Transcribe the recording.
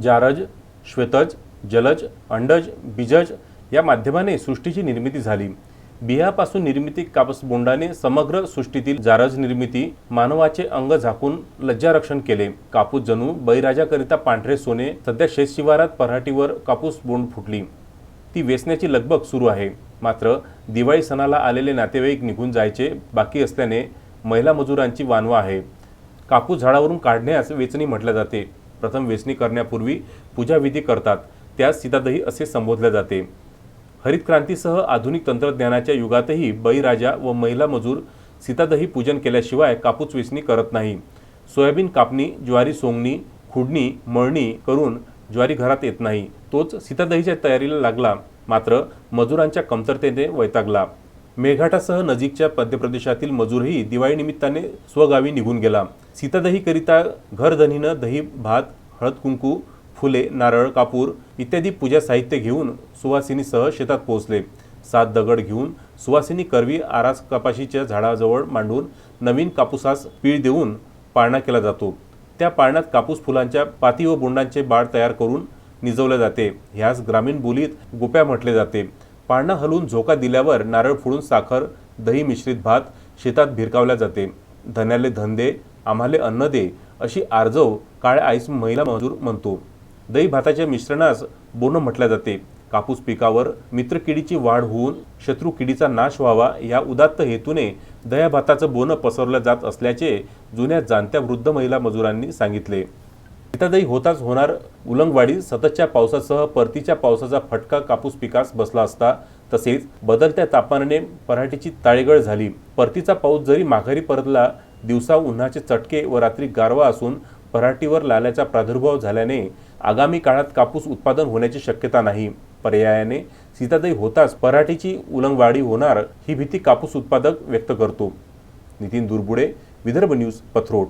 George श्वेतज Jalaj अंडज बीजज या माध्यमाने सृष्टीची निर्मिती झाली. बियापासून निर्मिती कापस बोंडाने समग्र सृष्टीतील जारज निर्मिती मानवाचे अंग झाकून लज्जारक्षण केले. कापूस जणू बळीराजाकरिता पांढरे सोने सध्या शेतशिवारात पराठीवर कापूस बोंड फुटली. ती वेचण्याची लगबग सुरू आहे. मात्र दिवाळी सणाला आलेले नातेवाईक निघून जायचे बाकी असल्याने महिला मजुरांची वानवा आहे. कापूस झाडावरून काढण्यास वेचणी म्हटल्या जाते. प्रथम वेचणी करण्यापूर्वी पूजाविधी करतात. त्यास सीतादही असे संबोधले जाते. हरित क्रांतीसह आधुनिक तंत्रज्ञानाच्या युगातही बळीराजा व महिला मजूर सीतादही पूजन केल्याशिवाय कापूस वेचणी करत नाही. सोयाबीन कापणी ज्वारी सोंगणी खुडणी मळणी करून ज्वारी घरात येत नाही. तोच सीतादहीच्या तयारीला लागला. मात्र मजुरांच्या कमतरतेने वैतागला. मेघाटासह नजीकच्या मध्यप्रदेशातील मजूरही दिवाळीनिमित्ताने स्वगावी निघून गेला. सीतादहीकरिता घरधनीनं दही भात हळद कुंकू फुले नारळ कापूर इत्यादी पूजा साहित्य घेऊन सुवासिनीसह शेतात पोहोचले. सात दगड घेऊन सुवासिनी करवी आरास कपाशीच्या झाडाजवळ मांडून नवीन कापूसास पीळ देऊन पाळणा केला जातो. त्या पाळण्यात कापूस फुलांच्या पाती व बोंडांचे बाळ तयार करून निजवले जाते. ह्यास ग्रामीण बोलीत गोप्या म्हटले जाते. पाळणा हलवून झोका दिल्यावर नारळ फोडून साखर दही मिश्रित भात शेतात भिरकावल्या जाते. धन्याले धंदे आम्हाले अन्न दे अशी आर्जव काळ्या आईस महिला मजूर म्हणतो. दही भाताच्या मिश्रणास बोनं म्हटल्या जाते. कापूस पिकावर मित्रकिडीची वाढ होऊन शत्रू किडीचा नाश व्हावा या उदात्त हेतूने दह्या भाताचं बोनं पसरलं जात असल्याचे जुन्या जाणत्या वृद्ध महिला मजुरांनी सांगितले. सीतादही होताच होणार. उलंगवाडी सततच्या पावसासह परतीच्या पावसाचा फटका कापूस पिकास बसला असता तसेच बदलत्या तापमानाने पराठीची ताळेगळ झाली. परतीचा पाऊस जरी माघारी परतला दिवसा उन्हाचे चटके व रात्री गारवा असून पराठीवर लाल्याचा प्रादुर्भाव झाल्याने आगामी काळात कापूस उत्पादन होण्याची शक्यता नाही. पर्यायाने सीतादही होताच पराठीची उलंगवाडी होणार ही भीती कापूस उत्पादक व्यक्त करतो. नितीन दुर्बुडे विदर्भ न्यूज पथरोट